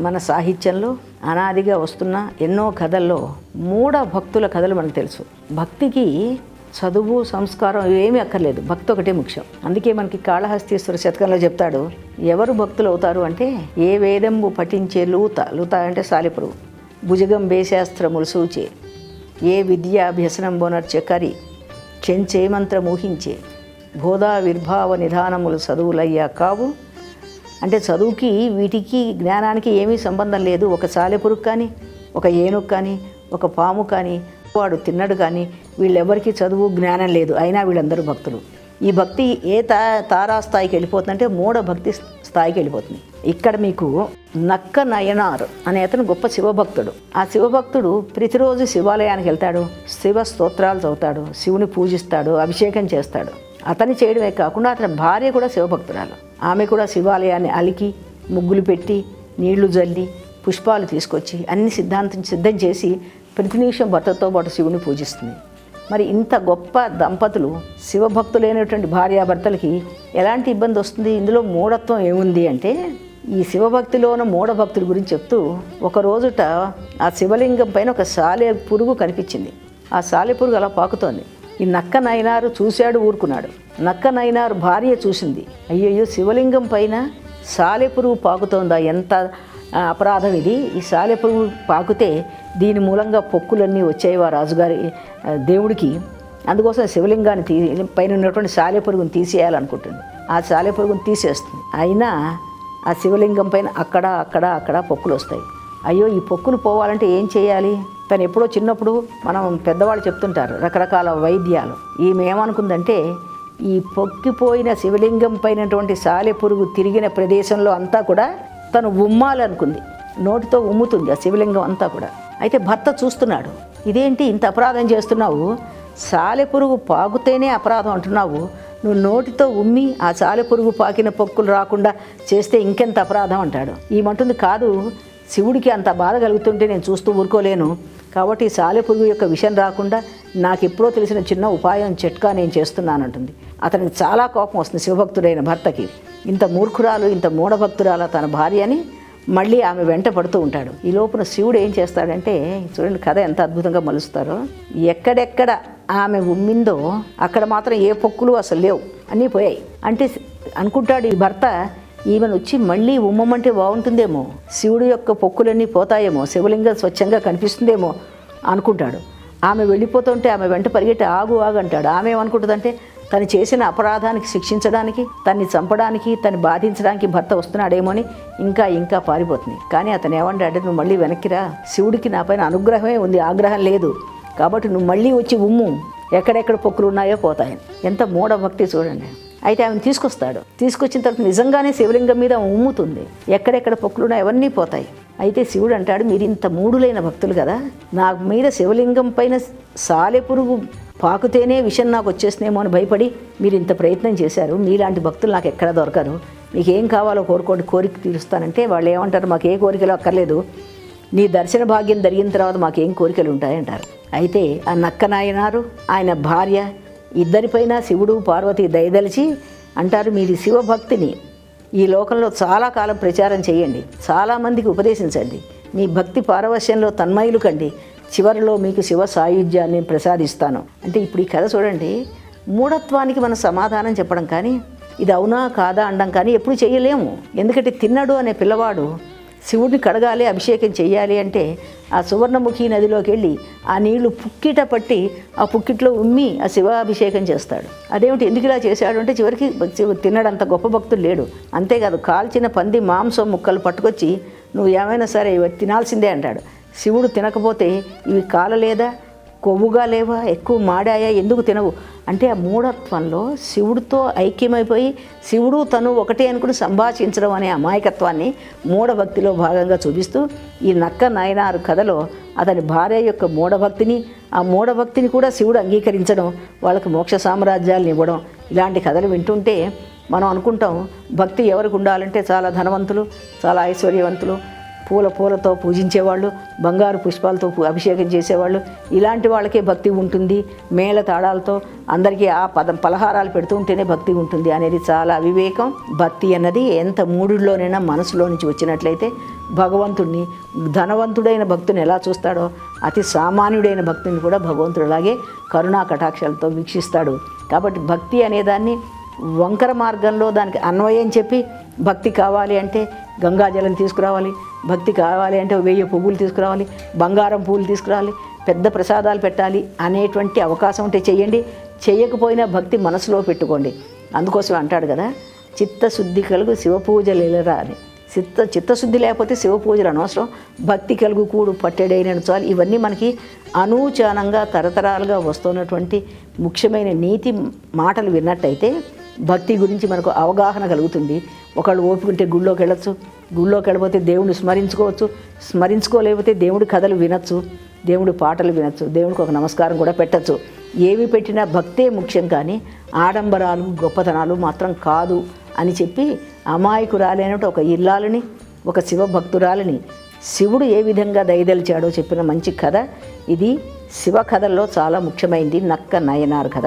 మన సాహిత్యంలో అనాదిగా వస్తున్న ఎన్నో కథల్లో మూఢ భక్తుల కథలు మనకు తెలుసు. భక్తికి చదువు సంస్కారం ఏమీ అక్కర్లేదు. భక్తి ఒకటే ముఖ్యం. అందుకే మనకి కాళహస్తీశ్వర శతకంలో చెప్తాడు ఎవరు భక్తులు అవుతారు అంటే ఏ వేదంబు పఠించే లూత. లూత అంటే సాలిపురు భుజగం బేశాస్త్రములు సూచే. ఏ విద్యాభ్యసనం బొనర్చె కరి. చెంచే మంత్రం ఊహించే. బోధా విర్భావ నిధానములు చదువులయ్యా కావు. అంటే చదువుకి వీటికి జ్ఞానానికి ఏమీ సంబంధం లేదు. ఒక సాలెపురుగు కానీ ఒక ఏనుగు కానీ ఒక పాము కానీ వాడు తిన్నడు కానీ వీళ్ళెవరికి చదువు జ్ఞానం లేదు. అయినా వీళ్ళందరూ భక్తులు. ఈ భక్తి ఏ తా తారా స్థాయికి వెళ్ళిపోతుందంటే మూఢ భక్తి స్థాయికి వెళ్ళిపోతుంది. ఇక్కడ మీకు నక్క నయనార్ అనే అతను గొప్ప శివభక్తుడు. ఆ శివభక్తుడు ప్రతిరోజు శివాలయానికి వెళ్తాడు. శివ స్తోత్రాలు చదువుతాడు. శివుని పూజిస్తాడు. అభిషేకం చేస్తాడు. అతని చేయడమే కాకుండా అతని భార్య కూడా శివభక్తురాలు. ఆమె కూడా శివాలయాన్ని అలికి ముగ్గులు పెట్టి నీళ్ళు జల్లి పుష్పాలు తీసుకొచ్చి అన్ని సిద్ధాంతం సిద్ధం చేసి ప్రతి నిమిషం భర్తతో పాటు శివుని పూజిస్తుంది. మరి ఇంత గొప్ప దంపతులు శివభక్తులైనటువంటి భార్యాభర్తలకి ఎలాంటి ఇబ్బంది వస్తుంది? ఇందులో మూఢత్వం ఏముంది అంటే ఈ శివభక్తిలోన మూఢభక్తుల గురించి చెప్తూ ఒక రోజుట ఆ శివలింగం పైన ఒక సాలె పురుగు కనిపించింది. ఆ సాలె పురుగు అలా పాకుతోంది. ఈ నక్క నయనారు చూశాడు ఊరుకున్నాడు. నక్క నయనారు భార్య చూసింది. అయ్యయ్యో శివలింగం పైన సాలెపురుగు పాకుతోందా? ఎంత అపరాధం ఇది? ఈ సాలెపురుగు పాకుతే దీని మూలంగా పొక్కులన్నీ వచ్చాయి ఆ రాజుగారి దేవుడికి. అందుకోసం శివలింగాన్ని తీ పైన ఉన్నటువంటి సాలెపురుగుని తీసేయాలనుకుంటుంది. ఆ సాలెపురుగుని తీసేస్తుంది. అయినా ఆ శివలింగం పైన అక్కడ అక్కడ అక్కడ పొక్కులు వస్తాయి అయ్యో ఈ పొక్కులు పోవాలంటే ఏం చేయాలి? తను ఎప్పుడో చిన్నప్పుడు మనం పెద్దవాళ్ళు చెప్తుంటారు రకరకాల వైద్యాలు. ఈమె ఏమనుకుందంటే ఈ పొక్కిపోయిన శివలింగం పైనటువంటి సాలె పురుగు తిరిగిన ప్రదేశంలో అంతా కూడా తను ఉమ్మాలనుకుంది నోటితో ఉమ్ముతుంది ఆ శివలింగం అంతా కూడా. అయితే భర్త చూస్తున్నాడు. ఇదేంటి ఇంత అపరాధం చేస్తున్నావు? సాలెపురుగు పాకుతేనే అపరాధం అంటున్నావు. నువ్వు నోటితో ఉమ్మి ఆ సాలెపురుగు పాకిన పొక్కులు రాకుండా చేస్తే ఇంకెంత అపరాధం అంటాడు. ఈమంటుంది కాదు శివుడికి అంత బాధ కలుగుతుంటే నేను చూస్తూ ఊరుకోలేను. కాబట్టి సాలెపురుగు యొక్క విషయం రాకుండా నాకు ఎప్పుడో తెలిసిన చిన్న ఉపాయం చిట్కా నేను చేస్తున్నానంటుంది. అతనికి చాలా కోపం వస్తుంది శివభక్తుడైన భర్తకి. ఇంత మూర్ఖురాలు ఇంత మూఢభక్తురాల తన భార్య అని మళ్ళీ ఆమె వెంట పడుతూ ఉంటాడు. ఈ లోపున శివుడు ఏం చేస్తాడంటే చూడండి కథ ఎంత అద్భుతంగా మలుస్తారో. ఎక్కడెక్కడ ఆమె ఉమ్మిందో అక్కడ మాత్రం ఏ పొక్కులు అసలు లేవు. అన్నీ పోయాయి. అంటే అనుకుంటాడు ఈ భర్త ఈమెను వచ్చి మళ్ళీ ఉమ్మమంటే బాగుంటుందేమో. శివుడు యొక్క పొక్కులన్నీ పోతాయేమో. శివలింగం స్వచ్ఛంగా కనిపిస్తుందేమో అనుకుంటాడు. ఆమె వెళ్ళిపోతుంటే ఆమె వెంట పరిగెట్టి ఆగు ఆగు అంటాడు. ఆమె ఏమనుకుంటుందంటే తను చేసిన అపరాధానికి శిక్షించడానికి తన్ని చంపడానికి తను బాధించడానికి భర్త వస్తున్నాడేమో అని ఇంకా ఇంకా పారిపోతుంది. కానీ అతను ఏమంటాడంటే నువ్వు మళ్ళీ వెనక్కిరా శివుడికి నా పైన అనుగ్రహమే ఉంది ఆగ్రహం లేదు. కాబట్టి నువ్వు మళ్ళీ వచ్చి ఉమ్ము. ఎక్కడెక్కడ పొక్కులు ఉన్నాయో పోతాయని. ఎంత మూఢభక్తి చూడండి. అయితే ఆమెను తీసుకొస్తాడు. తీసుకొచ్చిన తర్వాత నిజంగానే శివలింగం మీద ఉమ్ముతుంది. ఎక్కడెక్కడ పొక్కులున్నా అవన్నీ పోతాయి. అయితే శివుడు అంటాడు మీరు ఇంత మూడులైన భక్తులు కదా? నా మీద శివలింగం పైన సాలెపురుగు పాకుతేనే విషయం నాకు వచ్చేసినేమో అని భయపడి మీరు ఇంత ప్రయత్నం చేశారు. మీలాంటి భక్తులు నాకు ఎక్కడ దొరకరు. మీకు ఏం కావాలో కోరుకోండి కోరిక తీరుస్తానంటే వాళ్ళు ఏమంటారు మాకు ఏ కోరికలు అక్కర్లేదు. నీ దర్శన భాగ్యం జరిగిన తర్వాత మాకేం కోరికలు ఉంటాయంటారు. అయితే ఆ నక్క నాయనారు ఆయన భార్య ఇద్దరిపైన శివుడు పార్వతి దయదలిచి అంటారు మీది శివభక్తిని. ఈ లోకంలో చాలా కాలం ప్రచారం చేయండి. చాలామందికి ఉపదేశించండి. మీ భక్తి పారవశ్యంలో తన్మయులు కండి. చివరిలో మీకు శివ సాయుధ్యాన్ని ప్రసాదిస్తాను. అంటే ఇప్పుడు ఈ కథ చూడండి. మూఢత్వానికి మనం సమాధానం చెప్పడం కానీ ఇది అవునా కాదా అనడం కానీ ఎప్పుడు చేయలేము. ఎందుకంటే తిన్నడు అనే పిల్లవాడు శివుడిని కడగాలి అభిషేకం చేయాలి అంటే ఆ సువర్ణముఖి నదిలోకి వెళ్ళి ఆ నీళ్ళు పుక్కిట పట్టి ఆ పుక్కిట్లో ఉమ్మి ఆ శివాభిషేకం చేస్తాడు. అదేమిటి? ఎందుకు ఇలా చేశాడు అంటే చివరికి శివ తినడంత గొప్ప భక్తుడు లేడు. అంతేకాదు కాల్చిన పంది మాంసం ముక్కలు పట్టుకొచ్చి నువ్వు ఏమైనా సరే ఇవి తినాల్సిందే అంటాడు. శివుడు తినకపోతే ఇవి కాలలేదా? కొవ్వుగా లేవా? ఎక్కువ మాడాయా? ఎందుకు తినవు? అంటే ఆ మూఢత్వంలో శివుడితో ఐక్యమైపోయి శివుడు తను ఒకటే అనుకుని సంభాషించడం అనే అమాయకత్వాన్ని మూఢభక్తిలో భాగంగా చూపిస్తూ ఈ నక్క నాయనారు కథలో అతని భార్య యొక్క మూఢభక్తిని ఆ మూఢభక్తిని కూడా శివుడు అంగీకరించడం వాళ్ళకి మోక్ష సామ్రాజ్యాలను ఇవ్వడం ఇలాంటి కథలు వింటుంటే మనం అనుకుంటాం భక్తి ఎవరికి ఉండాలంటే చాలా ధనవంతులు చాలా ఐశ్వర్యవంతులు పూల పూలతో పూజించేవాళ్ళు బంగారు పుష్పాలతో పూ- అభిషేకం చేసేవాళ్ళు. ఇలాంటి వాళ్ళకే భక్తి ఉంటుంది. మేళ తాళాలతో అందరికీ ఆ పదం పలహారాలు పెడుతూ ఉంటేనే భక్తి ఉంటుంది అనేది చాలా అవివేకం భక్తి అన్నది ఎంత మూడుల్లోనైనా మనసులో నుంచి వచ్చినట్లయితే భగవంతుడిని ధనవంతుడైన భక్తుని ఎలా చూస్తాడో అతి సామాన్యుడైన భక్తుని కూడా భగవంతుడు అలాగే కరుణా కటాక్షాలతో వీక్షిస్తాడు. కాబట్టి భక్తి అనేదాన్ని వంకర మార్గంలో దానికి అన్వయం చెప్పి భక్తి కావాలి అంటే గంగాజలం తీసుకురావాలి భక్తి కావాలి అంటే వెయ్యి పువ్వులు తీసుకురావాలి బంగారం పువ్వులు తీసుకురావాలి పెద్ద ప్రసాదాలు పెట్టాలి అనేటువంటి అవకాశం ఉంటే చెయ్యండి. చేయకపోయినా భక్తి మనసులో పెట్టుకోండి. అందుకోసం అంటాడు కదా చిత్తశుద్ధి కలుగు శివపూజలు ఎలరా అని. చిత్త చిత్తశుద్ధి లేకపోతే శివ పూజలు అనవసరం. భక్తి కలుగు కూడు పట్టెడైన చాలు. ఇవన్నీ మనకి అనూచానంగా తరతరాలుగా వస్తున్నటువంటి ముఖ్యమైన నీతి మాటలు విన్నట్టయితే భక్తి గురించి మనకు అవగాహన కలుగుతుంది. ఒకళ్ళు ఓపుకుంటే గుళ్ళోకి వెళ్ళచ్చు గుళ్ళోకి వెళ్ళిపోతే దేవుడిని స్మరించుకోవచ్చు స్మరించుకోలేకపోతే దేవుడి కథలు వినొచ్చు దేవుడి పాటలు వినొచ్చు దేవుడికి ఒక నమస్కారం కూడా పెట్టచ్చు. ఏవి పెట్టినా భక్తే ముఖ్యం కానీ ఆడంబరాలు గొప్పతనాలు మాత్రం కాదు అని చెప్పి అమాయకురాలైనట్టు ఒక ఇల్లాలని ఒక శివభక్తురాలని శివుడు ఏ విధంగా దయదలిచాడో చెప్పిన మంచి కథ. ఇది శివ కథల్లో చాలా ముఖ్యమైనది నక్క నయనారు కథ.